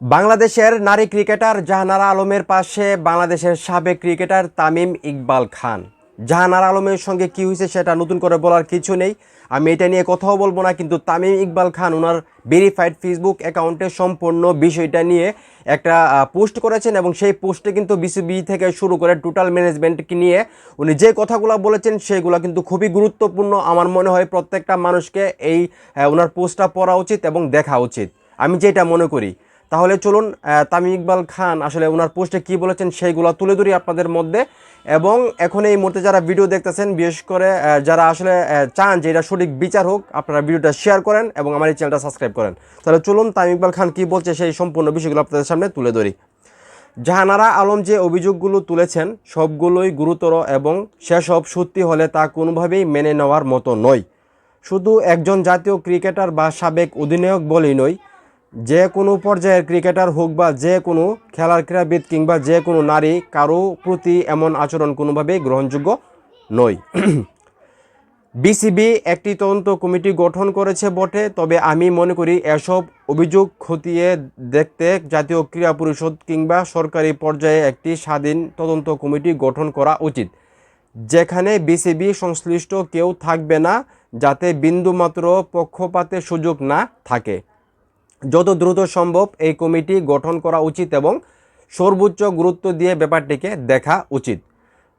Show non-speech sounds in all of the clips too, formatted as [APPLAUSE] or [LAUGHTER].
বাংলাদেশের নারী ক্রিকেটার জাহানারা আলমের পাশে বাংলাদেশের সাবেক ক্রিকেটার তামিম ইকবাল খান। জাহানারা আলমের সঙ্গে কি হয়েছে সেটা নতুন করে বলার কিছু নেই। আমি এটা নিয়ে কথাও বলব না, কিন্তু তামিম ইকবাল খান ওনার ভেরিফাইড ফেসবুক অ্যাকাউন্টে সম্পূর্ণ বিষয়টা নিয়ে একটা পোস্ট করেছেন এবং সেই পোস্টে কিন্তু বিসিবি থেকে শুরু করে টোটাল ম্যানেজমেন্টকে নিয়ে উনি যে কথাগুলো বলেছেন সেগুলো কিন্তু খুবই গুরুত্বপূর্ণ। আমার মনে হয় প্রত্যেকটা মানুষকে এই ওনার পোস্টটা পড়া উচিত এবং দেখা উচিত। আমি যেটা মনে করি তাহলে চলুন তামিম ইকবাল খান আসলে ওনার পোস্টে কি বলেছেন সেইগুলো তুলে ধরি আপনাদের মধ্যে। এবং এখন এই মুহূর্তে যারা ভিডিও দেখতেছেন, বিশেষ করে যারা আসলে চান যে এটা সঠিক বিচার হোক, আপনারা ভিডিওটা শেয়ার করেন এবং আমার এই চ্যানেলটা সাবস্ক্রাইব করেন। তাহলে চলুন, তামিম ইকবাল খান কি বলছে সেই সম্পূর্ণ বিষয়গুলো আপনাদের সামনে তুলে ধরি। জাহানারা আলম যে অভিযোগগুলো তুলেছেন, সবগুলোই গুরুতর এবং সেসব সত্যি হলে তা কোনোভাবেই মেনে নেওয়ার মতো নয়। শুধু একজন জাতীয় ক্রিকেটার বা সাবেক অধিনায়ক বলেই নয় যে কোনো পর্যায়ের ক্রিকেটার হোক বা যে কোনো খেলার ক্রীড়াবিদ কিংবা যে কোনো নারী, কারও প্রতি এমন আচরণ কোনোভাবেই গ্রহণযোগ্য নয়। [CLEARS THROAT] বিসিবি একটি তদন্ত কমিটি গঠন করেছে বটে, তবে আমি মনে করি এসব অভিযোগ খতিয়ে দেখতে জাতীয় ক্রীড়া পরিষদ কিংবা সরকারি পর্যায়ে একটি স্বাধীন তদন্ত কমিটি গঠন করা উচিত, যেখানে বিসিবি সংশ্লিষ্ট কেউ থাকবে না, যাতে বিন্দুমাত্র পক্ষপাতের সুযোগ না থাকে। যত দ্রুত সম্ভব এই কমিটি গঠন করা উচিত এবং সর্বোচ্চ গুরুত্ব দিয়ে ব্যাপারটিকে দেখা উচিত।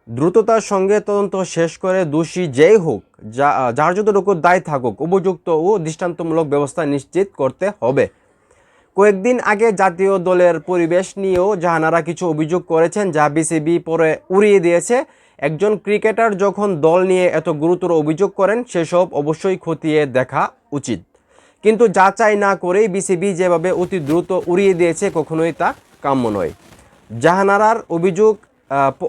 দ্রুততার সঙ্গে তদন্ত শেষ করে দোষী যেই হোক, যা, যার যতটুকু দায় থাকুক, উপযুক্ত ও দৃষ্টান্তমূলক ব্যবস্থা নিশ্চিত করতে হবে। কয়েকদিন আগে জাতীয় দলের পরিবেশ নিয়েও জাহানারা কিছু অভিযোগ করেছেন, যা বিসিবি পরে উড়িয়ে দিয়েছে। একজন ক্রিকেটার যখন দল নিয়ে এত গুরুতর অভিযোগ করেন, সেসব অবশ্যই খতিয়ে দেখা উচিত। কিন্তু যাচাই না করেই বিসিবি যেভাবে অতি দ্রুত উড়িয়ে দিয়েছে, কখনোই তা কাম্য নয়। জাহানারার অভিযোগ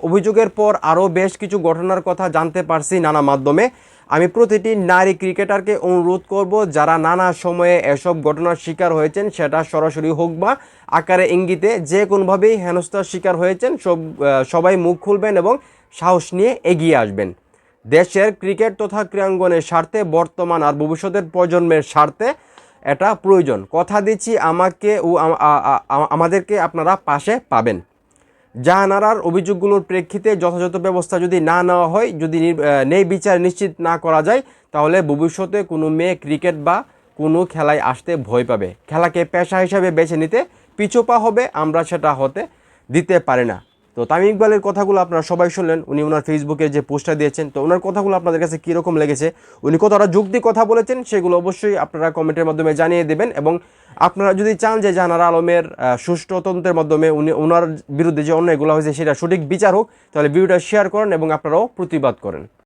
অভিযোগের পর আরও বেশ কিছু ঘটনার কথা জানতে পারছি নানা মাধ্যমে। আমি প্রতিটি নারী ক্রিকেটারকে অনুরোধ করব, যারা নানা সময়ে এসব ঘটনার শিকার হয়েছেন, সেটা সরাসরি হোক বা আকারে ইঙ্গিতে যে কোনোভাবেই হেনস্থার শিকার হয়েছেন, সব সবাই মুখ খুলবেন এবং সাহস নিয়ে এগিয়ে আসবেন। দেশের ক্রিকেট তথা ক্রীড়াঙ্গনের স্বার্থে, বর্তমান আর ভবিষ্যতের প্রজন্মের স্বার্থে এটা প্রয়োজন। কথা দিচ্ছি আমাকে ও আমাদেরকে আপনারা পাশে পাবেন। জাহানারার অভিযোগগুলোর প্রেক্ষিতে যথাযথ ব্যবস্থা যদি না নেওয়া হয়, যদি নেই বিচার নিশ্চিত না করা যায়, তাহলে ভবিষ্যতে কোনো মেয়ে ক্রিকেট বা কোনো খেলায় আসতে ভয় পাবে। খেলাকে পেশা হিসাবে বেছে নিতে পিছুপা হবে, আমরা সেটা হতে দিতে পারি না। তো তামিম ইকবালের কথাগুলো আপনারা সবাই শুনলেন। উনি ওনার ফেসবুকে যে পোস্টটা দিয়েছেন, তো ওনার কথাগুলো আপনাদের কাছে কীরকম লেগেছে? উনি কতটা যুক্তি কথা বলেছেন, সেগুলো অবশ্যই আপনারা কমেন্টের মাধ্যমে জানিয়ে দেবেন এবং আপনারা যদি চান যে জাহানারা আলমের সুষ্ঠু তদন্তের মাধ্যমে উনি ওনার বিরুদ্ধে যে অন্যায়গুলো হয়েছে সেটা সঠিক বিচার হোক, তাহলে ভিডিওটা শেয়ার করেন এবং আপনারাও প্রতিবাদ করেন।